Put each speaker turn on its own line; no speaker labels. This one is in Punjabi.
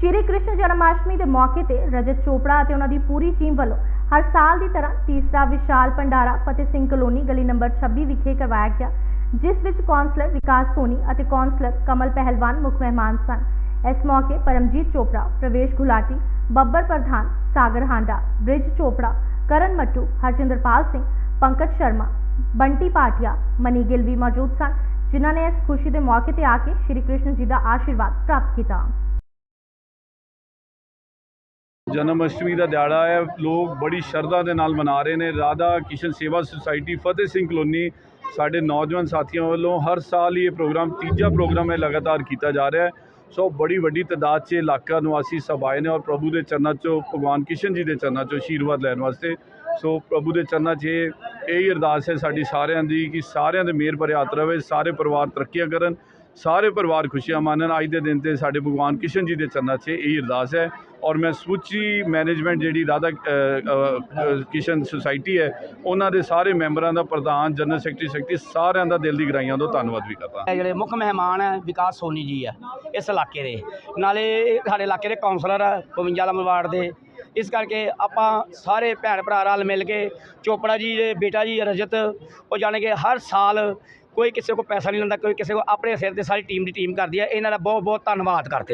ਸ਼੍ਰੀ ਕ੍ਰਿਸ਼ਨ ਜਨਮਾਸ਼ਟਮੀ ਦੇ ਮੌਕੇ ਤੇ ਰਜਤ ਚੋਪੜਾ ਅਤੇ ਉਹਨਾਂ ਦੀ ਪੂਰੀ ਟੀਮ ਵੱਲੋਂ ਹਰ ਸਾਲ ਦੀ ਤਰ੍ਹਾਂ ਤੀਸਰਾ ਵਿਸ਼ਾਲ ਭੰਡਾਰਾ ਫਤਿਹ ਸਿੰਘ ਕਲੋਨੀ ਗਲੀ ਨੰਬਰ 26 ਵਿਖੇ ਕਰਵਾਇਆ ਗਿਆ, ਜਿਸ ਵਿੱਚ ਕੌਂਸਲਰ ਵਿਕਾਸ ਸੋਨੀ ਅਤੇ ਕੌਂਸਲਰ ਕਮਲ ਪਹਿਲਵਾਨ ਮੁੱਖ ਮਹਿਮਾਨ ਸਨ। ਇਸ ਮੌਕੇ ਪਰਮਜੀਤ ਚੋਪੜਾ, ਪ੍ਰਵੇਸ਼ ਗੁਲਾਟੀ, ਬੱਬਰ ਪ੍ਰਧਾਨ, ਸਾਗਰ ਹਾਂਡਾ, ਬ੍ਰਿਜ ਚੋਪੜਾ, ਕਰਨ ਮੱਟੂ, ਹਰਜਿੰਦਰਪਾਲ ਸਿੰਘ, ਪੰਕਜ ਸ਼ਰਮਾ, ਬੰਟੀ ਪਾਟਿਆ, ਮਨੀ ਗਿੱਲ ਵੀ ਮੌਜੂਦ ਸਨ, ਜਿਨ੍ਹਾਂ ਨੇ ਇਸ ਖੁਸ਼ੀ ਦੇ ਮੌਕੇ ਤੇ ਆ ਕੇ ਸ਼੍ਰੀ ਕ੍ਰਿਸ਼ਨ ਜੀ ਦਾ ਆਸ਼ੀਰਵਾਦ ਪ੍ਰਾਪਤ ਕੀਤਾ।
ਜਨਮ ਅਸ਼ਟਮੀ ਦਾ ਦਿਹਾੜਾ ਹੈ। ਲੋਕ ਬੜੀ ਸ਼ਰਧਾ ਦੇ ਨਾਲ ਮਨਾ ਰਹੇ ਨੇ। ਰਾਧਾ ਕਿਸ਼ਨ ਸੇਵਾ ਸੁਸਾਇਟੀ ਫਤਿਹ ਸਿੰਘ ਕਲੋਨੀ ਸਾਡੇ ਨੌਜਵਾਨ ਸਾਥੀਆਂ ਵੱਲੋਂ ਹਰ ਸਾਲ ਹੀ ਇਹ ਪ੍ਰੋਗਰਾਮ ਤੀਜਾ ਪ੍ਰੋਗਰਾਮ ਹੈ ਲਗਾਤਾਰ ਕੀਤਾ ਜਾ ਰਿਹਾ ਹੈ। ਸੋ ਬੜੀ ਵੱਡੀ ਤਾਦਾਦ 'ਚ ਇਲਾਕਾ ਨਿਵਾਸੀ ਸਭ ਆਏ ਨੇ ਔਰ ਪ੍ਰਭੂ ਦੇ ਚਰਨਾਂ 'ਚੋਂ ਭਗਵਾਨ ਕਿਸ਼ਨ ਜੀ ਦੇ ਚਰਨਾਂ 'ਚੋਂ ਆਸ਼ੀਰਵਾਦ ਲੈਣ ਵਾਸਤੇ ਸੋ ਪ੍ਰਭੂ ਦੇ ਚਰਨਾਂ 'ਚ ਇਹ ਇਹ ਹੀ ਅਰਦਾਸ ਹੈ ਸਾਡੀ ਸਾਰਿਆਂ ਦੀ ਕਿ ਸਾਰਿਆਂ ਦੇ ਮਿਹਰ ਭਰੇ ਹੱਥ ਰਵੇ, ਸਾਰੇ ਪਰਿਵਾਰ ਤਰੱਕੀਆਂ ਕਰਨ। ਸਾਰੇ ਪਰਿਵਾਰ ਖੁਸ਼ੀਆਂ ਮਾਣਨ ਅੱਜ ਦੇ ਦਿਨ ਤੇ ਸਾਡੇ ਭਗਵਾਨ ਕਿਸ਼ਨ ਜੀ ਦੇ ਚਰਨਾਂ 'ਚ ਇਹ ਅਰਦਾਸ ਹੈ ਔਰ ਮੈਂ ਸਮੁੱਚੀ ਮੈਨੇਜਮੈਂਟ ਜਿਹੜੀ ਰਾਧਾ ਕਿਸ਼ਨ ਸੁਸਾਇਟੀ ਹੈ, ਉਹਨਾਂ ਦੇ ਸਾਰੇ ਮੈਂਬਰਾਂ ਦਾ ਪ੍ਰਧਾਨ, ਜਨਰਲ ਸੈਕਟਰੀ ਸੈਕਟਰੀ ਸਾਰਿਆਂ ਦਾ ਦਿਲ ਦੀ ਗਹਿਰਾਈਆਂ ਤੋਂ ਧੰਨਵਾਦ ਵੀ ਕਰਦਾ
ਜਿਹੜੇ ਮੁੱਖ ਮਹਿਮਾਨ ਹੈ, ਵਿਕਾਸ ਸੋਨੀ ਜੀ ਆ, ਇਸ ਇਲਾਕੇ ਦੇ। ਨਾਲੇ ਸਾਡੇ ਇਲਾਕੇ ਦੇ ਕਾਉਂਸਲਰ ਆ 52 ਨੰਬਰ ਵਾਰਡ ਦੇ। ਇਸ ਕਰਕੇ ਆਪਾਂ ਸਾਰੇ ਭੈਣ ਭਰਾ ਰਲ ਮਿਲ ਕੇ ਚੋਪੜਾ ਜੀ ਦੇ ਬੇਟਾ ਜੀ ਰਜਤ, ਉਹ ਜਾਣੇ ਕਿ ਹਰ ਸਾਲ ਕੋਈ ਕਿਸੇ ਕੋਲ ਪੈਸਾ ਨਹੀਂ ਲੈਂਦਾ, ਕੋਈ ਕਿਸੇ ਕੋਲ ਆਪਣੇ ਸਿਰ ਤੇ ਸਾਰੀ ਟੀਮ ਦੀ ਟੀਮ ਕਰਦੀ ਹੈ ਇਹਨਾਂ ਦਾ ਬਹੁਤ ਬਹੁਤ ਧੰਨਵਾਦ ਕਰਦੇ